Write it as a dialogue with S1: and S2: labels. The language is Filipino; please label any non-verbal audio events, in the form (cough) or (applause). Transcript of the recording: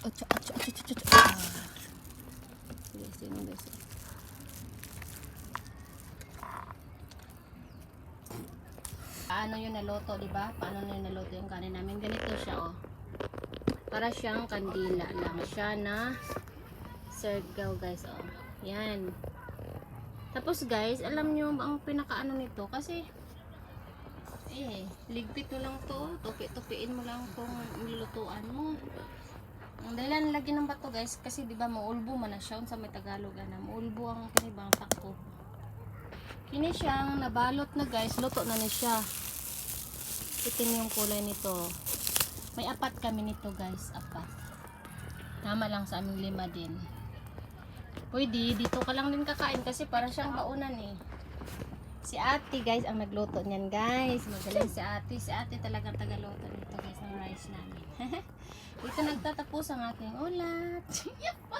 S1: Acha, acha, acha, acha, acha. Ah. Guys, yun guys. Paano yun naluto, di ba? Paano yun naluto yung kanin namin? Ganito siya, oh. Para siyang kandila lang siya na circle, guys, oh. Yan. Tapos, guys, alam nyo ang pinakaano nito? Kasi, eh, ligpit mo lang to. Tupi-tupiin mo lang kung nilutuan mo. Ang dahilan lagi ng bato guys kasi di ba maulbo man na siya sa may Tagalog ana maulbo ang kanibang takpo. Kini siyang nabalot na guys, luto na ni siya. Itim yung kulay nito. May apat kami nito guys, apat. Tama lang sa aming lima din. Pwede, dito ka lang din kakain kasi para siyang baunan eh. Si ate guys ang nagluto niyan guys. Magaling si ate. Si ate talagang tagaluto nito guys ng rice namin. (laughs) Dito nagtatapos ang aking ulat. (laughs)